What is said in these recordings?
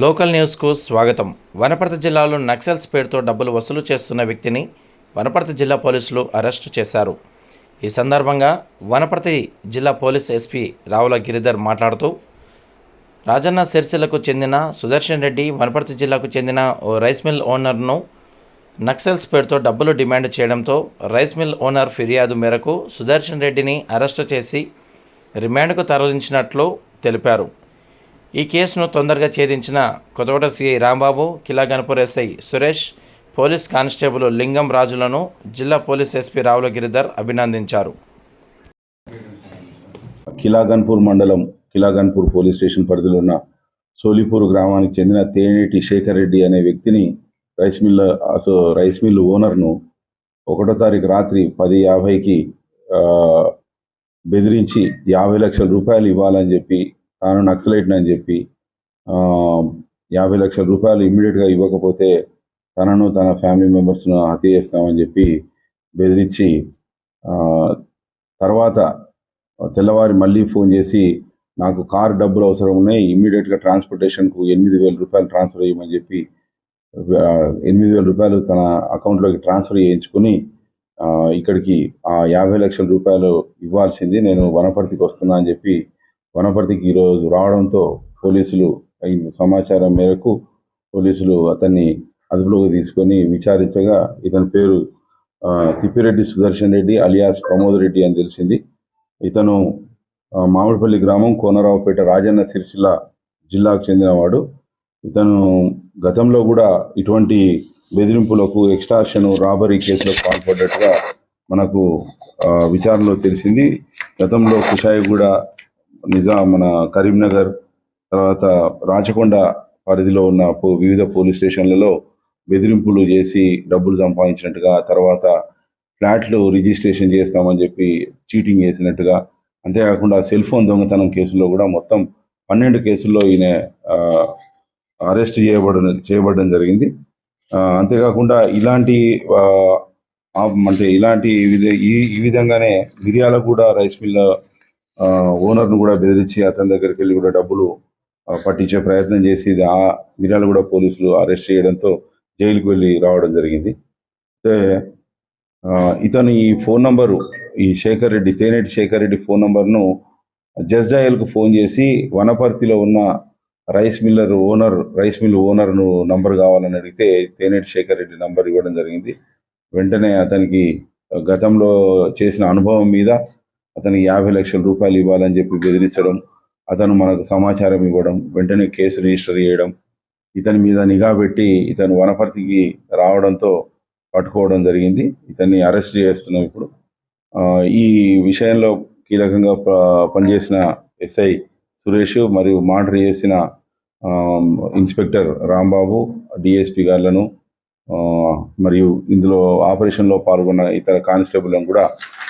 Local న్యూస్కు స్వాగతం. వనపర్తి జిల్లాలో నక్సల్స్ పేరుతో డబ్బులు వసూలు చేస్తున్న వ్యక్తిని వనపర్తి జిల్లా పోలీసులు అరెస్టు చేశారు. ఈ సందర్భంగా వనపర్తి జిల్లా పోలీస్ ఎస్పీ రావుల గిరిధర్ మాట్లాడుతూ రాజన్న సిరిసిల్లకు చెందిన సుదర్శన్ రెడ్డి వనపర్తి జిల్లాకు చెందిన ఓ రైస్ మిల్ ఓనర్ను నక్సల్స్ పేరుతో డబ్బులు డిమాండ్ చేయడంతో రైస్ మిల్ ఓనర్ ఫిర్యాదు మేరకు సుదర్శన్ రెడ్డిని అరెస్టు చేసి రిమాండ్కు తరలించినట్లు తెలిపారు. ఈ కేసును తొందరగా ఛేదించిన Kothaguda CI Rambabu Kilaganpur SI Suresh police constable Lingam రాజులను జిల్లా పోలీస్ ఎస్పీ రావుల గిరిధర్ అభినందించారు. కిలాగన్పూర్ మండలం కిలాగన్పూర్ పోలీస్ స్టేషన్ పరిధిలో ఉన్న సోలిపూర్ గ్రామానికి చెందిన తేనేటి శేఖర్ రెడ్డి అనే వ్యక్తిని రైస్ మిల్ అసో రైస్ మిల్ ఓనర్ను ఒకటో తారీఖు రాత్రి పది యాభైకి బెదిరించి యాభై లక్షల రూపాయలు ఇవ్వాలని చెప్పి తాను నక్సలైట్ని అని చెప్పి యాభై లక్షల రూపాయలు ఇమ్మీడియట్గా ఇవ్వకపోతే తనను తన ఫ్యామిలీ మెంబర్స్ను హత్య చేస్తామని చెప్పి బెదిరించి తర్వాత తెల్లవారి మళ్ళీ ఫోన్ చేసి నాకు కార్ డబ్బులు అవసరం ఉన్నాయి ఇమ్మీడియట్గా ట్రాన్స్పోర్టేషన్కు ఎనిమిది వేల రూపాయలు ట్రాన్స్ఫర్ చేయమని చెప్పి ఎనిమిది వేల రూపాయలు తన అకౌంట్లోకి ట్రాన్స్ఫర్ చేయించుకుని ఇక్కడికి ఆ యాభై లక్షల రూపాయలు ఇవ్వాల్సింది నేను వనపర్తికి వస్తున్నా అని చెప్పి వనపర్తికి ఈరోజు రావడంతో పోలీసులు అయిన సమాచారం మేరకు పోలీసులు అతన్ని అదుపులోకి తీసుకొని విచారించగా ఇతని పేరు తిప్పిరెడ్డి సుదర్శన్ రెడ్డి అలియాస్ ప్రమోద్ రెడ్డి అని తెలిసింది. ఇతను మామిడిపల్లి గ్రామం కోనరావుపేట రాజన్న సిరిసిల్ల జిల్లాకు చెందినవాడు. ఇతను గతంలో కూడా ఇటువంటి బెదిరింపులకు ఎక్స్ట్రాషన్ రాబరీ కేసులకు పాల్పడ్డట్టుగా మనకు ఆ, విచారణలో తెలిసింది. గతంలో కుషాయిగూడ నిజాం మన కరీంనగర్ తర్వాత రాచకొండ పరిధిలో ఉన్న పో- వివిధ పోలీస్ స్టేషన్లలో బెదిరింపులు చేసి డబ్బులు సంపాదించినట్టుగా తర్వాత ఫ్లాట్లు రిజిస్ట్రేషన్ చేస్తామని చెప్పి చీటింగ్ చేసినట్టుగా అంతేకాకుండా సెల్ ఫోన్ దొంగతనం కేసులో కూడా మొత్తం పన్నెండు కేసుల్లో ఈయన ఆ, అరెస్ట్ చేయబడడం చేయబడడం జరిగింది. ఆ, అంతేకాకుండా ఇలాంటి ఆ, అంటే ఇలాంటి ఈ ఈ విధంగానే మిరియాల కూడా రైస్ మిల్ ఓనర్ను కూడా బెదిరించి అతని దగ్గరికి వెళ్ళి కూడా డబ్బులు పట్టించే ప్రయత్నం చేసి ఆ మిరియాల కూడా పోలీసులు అరెస్ట్ చేయడంతో జైలుకు వెళ్ళి రావడం జరిగింది. అయితే ఆ, ఇతను ఈ ఫోన్ నంబరు ఈ శేఖర్ రెడ్డి తేనేటి శేఖర్ రెడ్డి ఫోన్ నంబర్ను జస్ డయల్కు ఫోన్ చేసి వనపర్తిలో ఉన్న rice miller owner rice mill ఓనర్ను number కావాలని అడిగితే తేనేటి శేఖర్ రెడ్డి నంబర్ ఇవ్వడం జరిగింది. వెంటనే అతనికి గతంలో చేసిన అనుభవం మీద అతనికి యాభై లక్షల రూపాయలు ఇవ్వాలని చెప్పి బెదిరించడం అతను మనకు సమాచారం ఇవ్వడం వెంటనే కేసు రిజిస్టర్ చేయడం ఇతని మీద నిఘా పెట్టి ఇతను వనపర్తికి రావడంతో పట్టుకోవడం జరిగింది. ఇతన్ని అరెస్ట్ చేస్తున్నాం ఇప్పుడు. ఆ, ఈ విషయంలో కీలకంగా పనిచేసిన ఎస్ఐ సురేష్ మరియు మానిటర్ చేసిన ఆ, ఇన్స్పెక్టర్ రాంబాబు డిఎస్పి గారులను ఆ, మరియు ఇందులో ఆపరేషన్లో పాల్గొన్న ఇతర కానిస్టేబుల్లను కూడా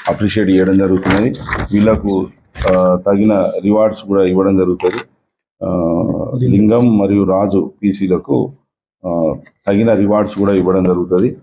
అప్రిషియేట్ చేయడం జరుగుతున్నది. వీళ్ళకు ఆ, తగిన రివార్డ్స్ కూడా ఇవ్వడం జరుగుతుంది. ఆ, లింగం మరియు రాజు పీసీలకు తగిన రివార్డ్స్ కూడా ఇవ్వడం జరుగుతుంది.